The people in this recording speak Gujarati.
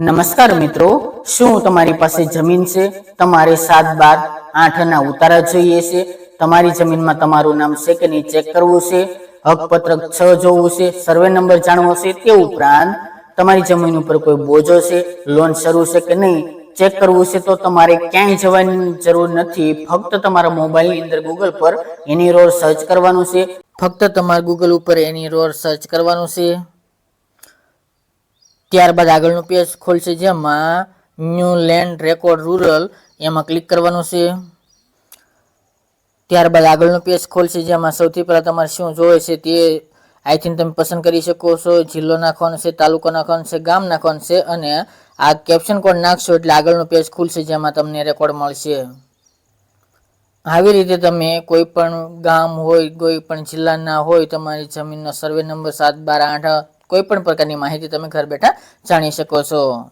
નમસ્કાર મિત્રો, શું તમારી પાસે જમીન છે? તમારે સાત બાર આઠ ના ઉતારા જોઈએ છે. તમારી જમીનમાં તમારું નામ છે કે નહીં ચેક કરવું છે? હકપત્રક છ જોવું છે. સર્વે નંબર જાણવો છે તે ઉપરાંત તમારી જમીન ઉપર કોઈ બોજો છે, લોન શરૂ છે કે નહીં ચેક કરવું છે તો તમારે ક્યાંય જવાની જરૂર નથી. ફક્ત તમારા મોબાઈલની અંદર ગૂગલ પર એની રોડ સર્ચ કરવાનું છે. ફક્ત તમારા ગૂગલ ઉપર એની રોડ સર્ચ કરવાનું છે. ત્યારબાદ આગળનું પેજ ખોલશે જેમાં ન્યૂ લેન્ડ રેકોર્ડ રૂરલ, એમાં ક્લિક કરવાનું છે. ત્યારબાદ આગળનું પેજ ખોલશે જેમાં સૌથી પહેલાં તમારે શું જોવે છે તે આઈ થિંક તમે પસંદ કરી શકો છો. જિલ્લો નાખવાનો છે, તાલુકો નાખવાનો છે, ગામ નાખવાનું છે અને આ કેપ્શન કોડ નાખશો એટલે આગળનું પેજ ખુલશે જેમાં તમને રેકોર્ડ મળશે. આવી રીતે તમે કોઈ પણ ગામ હોય, કોઈ પણ જિલ્લાના હોય, તમારી જમીનનો સર્વે નંબર સાત બાર આઠ કોઈ પણ પ્રકારની માહિતી તમે ઘર બેઠા જાણી શકો છો.